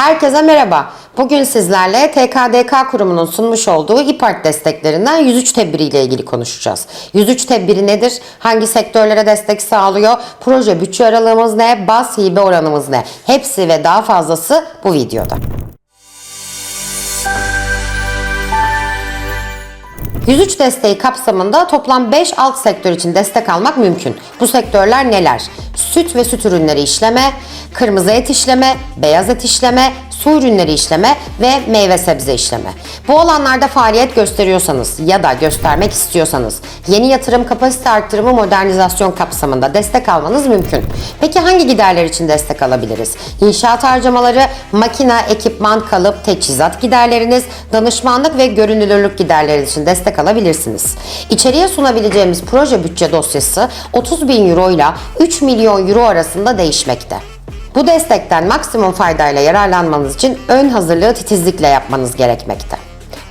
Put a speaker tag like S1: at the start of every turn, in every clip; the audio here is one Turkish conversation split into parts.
S1: Herkese merhaba. Bugün sizlerle TKDK kurumunun sunmuş olduğu İPART desteklerinden 103 tedbiri ile ilgili konuşacağız. 103 tedbiri nedir? Hangi sektörlere destek sağlıyor? Proje bütçe aralığımız ne? Baz hibe oranımız ne? Hepsi ve daha fazlası bu videoda. 103 desteği kapsamında toplam 5 alt sektör için destek almak mümkün. Bu sektörler neler? Süt ve süt ürünleri işleme, kırmızı et işleme, beyaz et işleme, su ürünleri işleme ve meyve sebze işleme. Bu alanlarda faaliyet gösteriyorsanız ya da göstermek istiyorsanız yeni yatırım kapasite arttırımı modernizasyon kapsamında destek almanız mümkün. Peki hangi giderler için destek alabiliriz? İnşaat harcamaları, makine, ekipman, kalıp, teçhizat giderleriniz, danışmanlık ve görünürlük giderleri için destek alabilirsiniz. İçeriye sunabileceğimiz proje bütçe dosyası 30 bin euro ile 3 milyon euro arasında değişmekte. Bu destekten maksimum faydayla yararlanmanız için ön hazırlığı titizlikle yapmanız gerekmekte.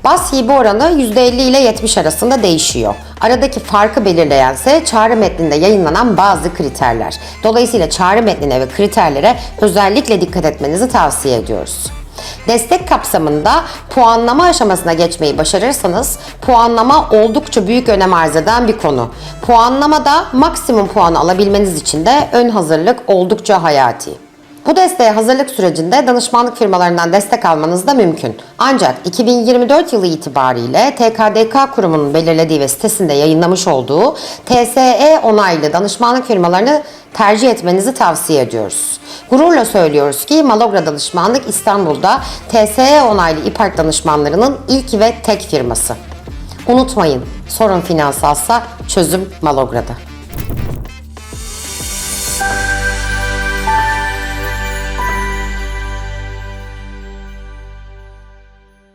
S1: Bas hibe oranı %50 ile 70 arasında değişiyor. Aradaki farkı belirleyen ise çağrı metninde yayınlanan bazı kriterler. Dolayısıyla çağrı metnine ve kriterlere özellikle dikkat etmenizi tavsiye ediyoruz. Destek kapsamında puanlama aşamasına geçmeyi başarırsanız puanlama oldukça büyük önem arz eden bir konu. Puanlamada maksimum puanı alabilmeniz için de ön hazırlık oldukça hayati. Bu desteğe hazırlık sürecinde danışmanlık firmalarından destek almanız da mümkün. Ancak 2024 yılı itibariyle TKDK kurumunun belirlediği ve sitesinde yayınlamış olduğu TSE onaylı danışmanlık firmalarını tercih etmenizi tavsiye ediyoruz. Gururla söylüyoruz ki Malogra Danışmanlık İstanbul'da TSE onaylı İPART danışmanlarının ilk ve tek firması. Unutmayın, sorun finansalsa çözüm Malogra'da.